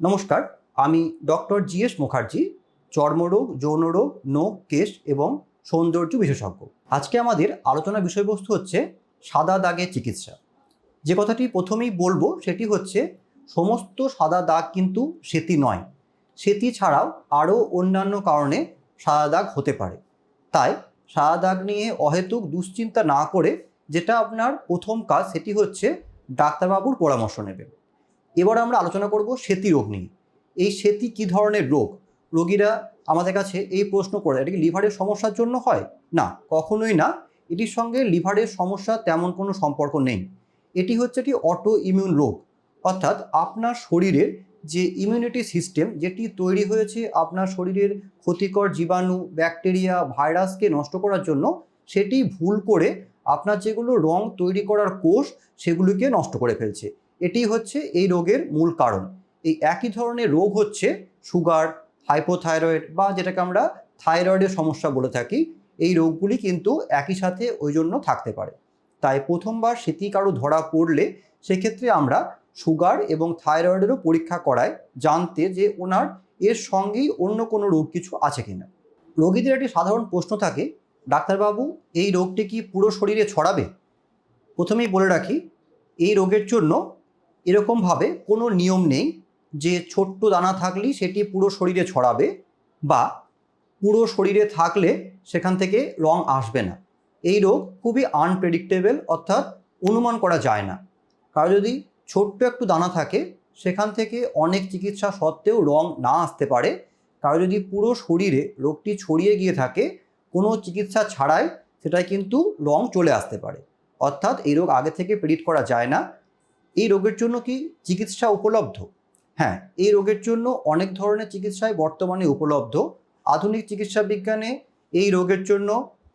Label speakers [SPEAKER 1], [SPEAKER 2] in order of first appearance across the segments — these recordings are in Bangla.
[SPEAKER 1] নমস্কার, আমি ডক্টর জি এস মুখার্জি, চর্মরোগ, যৌনরোগ, নখ, কেশ এবং সৌন্দর্য বিশেষজ্ঞ। আজকে আমাদের আলোচনা বিষয়বস্তু হচ্ছে সাদা দাগের চিকিৎসা। যে কথাটি প্রথমেই বলব সেটি হচ্ছে সমস্ত সাদা দাগ কিন্তু সেতি নয়। সেতি ছাড়াও আরও অন্যান্য কারণে সাদা দাগ হতে পারে। তাই সাদা দাগ নিয়ে অহেতুক দুশ্চিন্তা না করে যেটা আপনার প্রথম কাজ সেটি হচ্ছে ডাক্তারবাবুর পরামর্শ নেবেন। এবার আমরা আলোচনা করব সেতি রোগ নিয়ে। এই সেতি কী ধরনের রোগ? রোগীরা আমাদের কাছে এই প্রশ্ন করে, এটা কি লিভারের সমস্যার জন্য হয়? না, কখনোই না। এটির সঙ্গে লিভারের সমস্যা তেমন কোনো সম্পর্ক নেই। এটি হচ্ছে একটি অটো ইমিউন রোগ। অর্থাৎ আপনার শরীরের যে ইমিউনিটি সিস্টেম যেটি তৈরি হয়েছে আপনার শরীরের ক্ষতিকর জীবাণু ব্যাকটেরিয়া ভাইরাসকে নষ্ট করার জন্য, সেটি ভুল করে আপনার যেগুলো রং তৈরি করার কোষ, সেগুলিকে নষ্ট করে ফেলছে। এটি হচ্ছে এই রোগের মূল কারণ। এই একই ধরনের রোগ হচ্ছে সুগার, হাইপোথাইরয়েড বা যেটাকে আমরা থাইরয়েডের সমস্যা বলে থাকি। এই রোগগুলি কিন্তু একই সাথে ওই জন্য থাকতে পারে। তাই প্রথমবার সেটি কারও ধরা পড়লে সেক্ষেত্রে আমরা সুগার এবং থাইরয়েডেরও পরীক্ষা করায় জানতে যে ওনার এর সঙ্গেই অন্য কোনো রোগ কিছু আছে কিনা। রোগীদের একটি সাধারণ প্রশ্ন থাকে, ডাক্তারবাবু, এই রোগটি কি পুরো শরীরে ছড়াবে? প্রথমেই বলে রাখি, এই রোগের জন্য এরকমভাবে কোনো নিয়ম নেই যে ছোট্ট দানা থাকলেই সেটি পুরো শরীরে ছড়াবে বা পুরো শরীরে থাকলে সেখান থেকে রং আসবে না। এই রোগ খুবই আনপ্রেডিক্টেবল অর্থাৎ অনুমান করা যায় না। কারও যদি ছোট্ট একটু দানা থাকে, সেখান থেকে অনেক চিকিৎসা সত্ত্বেও রং না আসতে পারে। কারও যদি পুরো শরীরে রোগটি ছড়িয়ে গিয়ে থাকে, কোনো চিকিৎসা ছাড়াই সেটাই কিন্তু রং চলে আসতে পারে। অর্থাৎ এই রোগ আগে থেকে প্রেডিক্ট করা যায় না। এই রোগের জন্য কি চিকিৎসা উপলব্ধ? হ্যাঁ এই রোগের জন্য অনেক ধরনের চিকিৎসাই বর্তমানে উপলব্ধ। আধুনিক চিকিৎসা বিজ্ঞানে এই রোগের জন্য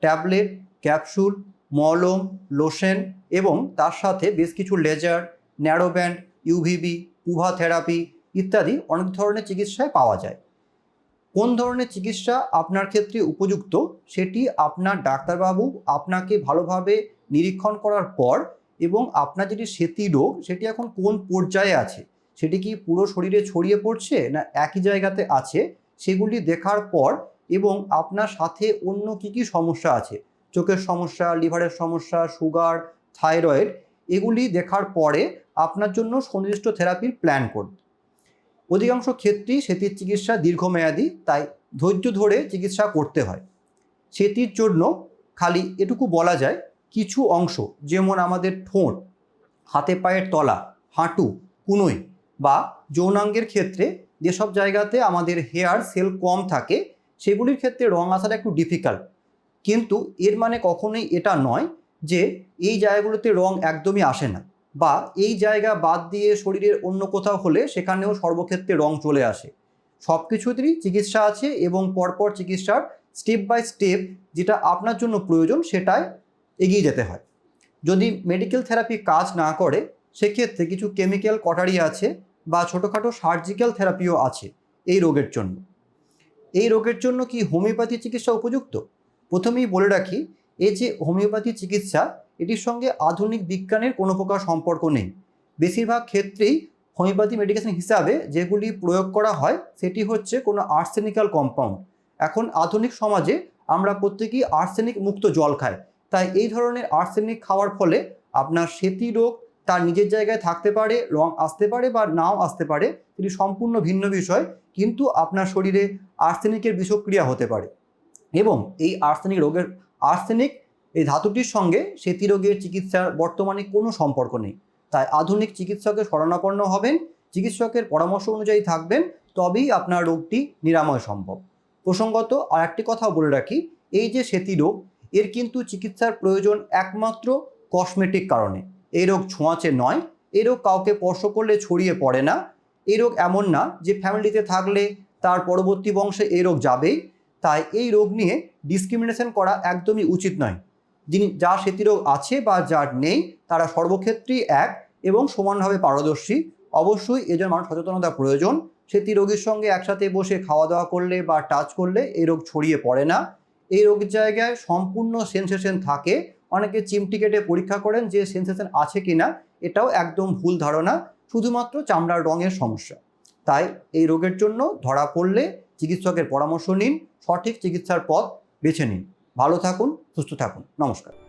[SPEAKER 1] ট্যাবলেট, ক্যাপসুল, মলম, লোশন এবং তার সাথে বেশ কিছু laser narrowband UVB UVA therapy ইত্যাদি অনেক ধরনের চিকিৎসায় পাওয়া যায়। কোন ধরনের চিকিৎসা আপনার ক্ষেত্রে উপযুক্ত সেটি আপনার ডাক্তারবাবু আপনাকে ভালোভাবে নিরীক্ষণ করার পর এবং আপনার যেটি সেতি রোগ, সেটি এখন কোন পর্যায়ে আছে? সেটি কি পুরো শরীরে ছড়িয়ে পড়ছে না একই জায়গাতে আছে? সেগুলি দেখার পর এবং আপনার সাথে অন্য কি কি সমস্যা আছে? চোখের সমস্যা, লিভারের সমস্যা, সুগার, থাইরয়েড, এগুলি দেখার পরে আপনার জন্য সুনির্দিষ্ট থেরাপির প্ল্যান করবে অধিকাংশ ক্ষেত্রেই সেতির চিকিৎসা দীর্ঘমেয়াদী, তাই ধৈর্য ধরে চিকিৎসা করতে হয়। সেতির জন্য খালি এটুকু বলা যায় কিছু অংশ, যেমন আমাদের ঠোঁট, হাতে পায়ের তলা, হাঁটু, কুনোই বা যৌনাঙ্গের ক্ষেত্রে যেসব জায়গাতে আমাদের হেয়ার সেল কম থাকে, সেগুলির ক্ষেত্রে রং আসাটা একটু ডিফিকাল্ট কিন্তু এর মানে কখনোই এটা নয় যে এই জায়গাগুলোতে রং একদমই আসে না বা এই জায়গা বাদ দিয়ে শরীরের অন্য কোথাও হলে সেখানেও সর্বক্ষেত্রে রং চলে আসে। সব কিছুতেই চিকিৎসা আছে এবং পরপর চিকিৎসার স্টেপ বাই স্টেপ যেটা আপনার জন্য প্রয়োজন সেটায় এগিয়ে যেতে হয়। যদি মেডিকেল থেরাপি কাজ না করে, সেক্ষেত্রে কিছু কেমিক্যাল কটারি আছে বা ছোটোখাটো সার্জিক্যাল থেরাপিও আছে এই রোগের জন্য। এই রোগের জন্য কি হোমিওপ্যাথি চিকিৎসা উপযুক্ত? প্রথমেই বলে রাখি, এই যে হোমিওপ্যাথি চিকিৎসা, এটির সঙ্গে আধুনিক বিজ্ঞানের কোনো প্রকার সম্পর্ক নেই। বেশিরভাগ ক্ষেত্রেই হোমিওপ্যাথি মেডিকেশন হিসাবে যেগুলি প্রয়োগ করা হয়, সেটি হচ্ছে কোনো আর্সেনিক্যাল কম্পাউন্ড এখন আধুনিক সমাজে আমরা প্রত্যেকেই আর্সেনিক মুক্ত জল খাই। তাই এই ধরনের আর্সেনিক খাওয়ার ফলে আপনার সেতি রোগ তার নিজের জায়গায় থাকতে পারে, রং আসতে পারে বা নাও আসতে পারে। এটি সম্পূর্ণ ভিন্ন বিষয়, কিন্তু আপনার শরীরে আর্সেনিকের বিষক্রিয়া হতে পারে। এবং এই আর্সেনিক রোগের আর্সেনিক এই ধাতুটির সঙ্গে সেতি রোগের চিকিৎসার বর্তমানে কোনো সম্পর্ক নেই। তাই আধুনিক চিকিৎসকের শরণাপন্ন হবেন, চিকিৎসকের পরামর্শ অনুযায়ী থাকবেন, তবেই আপনার রোগটি নিরাময় সম্ভব। প্রসঙ্গত আর একটি কথাও বলে রাখি, এই যে সেতি রোগ এর কিন্তু চিকিৎসার প্রয়োজন একমাত্র কসমেটিক কারণে। এই রোগ ছোঁয়াচে নয়, এই রোগ কাউকে স্পর্শ করলে ছড়িয়ে পড়ে না, এই রোগ এমন না যে ফ্যামিলিতে থাকলে তার পরবর্তী বংশে এই রোগ যাবেই। তাই এই রোগ নিয়ে ডিসক্রিমিনেশন করা একদমই উচিত নয়। যিনি যার সেতিরোগ আছে বা যার নেই, তারা সর্বক্ষেত্রেই এক এবং সমানভাবে পারদর্শী। অবশ্যই এজন্য মানুষ সচেতনতা প্রয়োজন। সেতি রোগীর সঙ্গে একসাথে বসে খাওয়া দাওয়া করলে বা টাচ করলে এই রোগ ছড়িয়ে পড়ে না। এই রোগের জায়গায় সম্পূর্ণ সেন্সেশন থাকে। অনেকে চিমটি কেটে পরীক্ষা করেন যে সেন্সেশন আছে কি না এটাও একদম ভুল ধারণা, শুধুমাত্র চামড়ার রঙের সমস্যা। তাই এই রোগের জন্য ধরা পড়লে চিকিৎসকের পরামর্শ নিন, সঠিক চিকিৎসার পথ বেছে নিন। ভালো থাকুন, সুস্থ থাকুন। নমস্কার।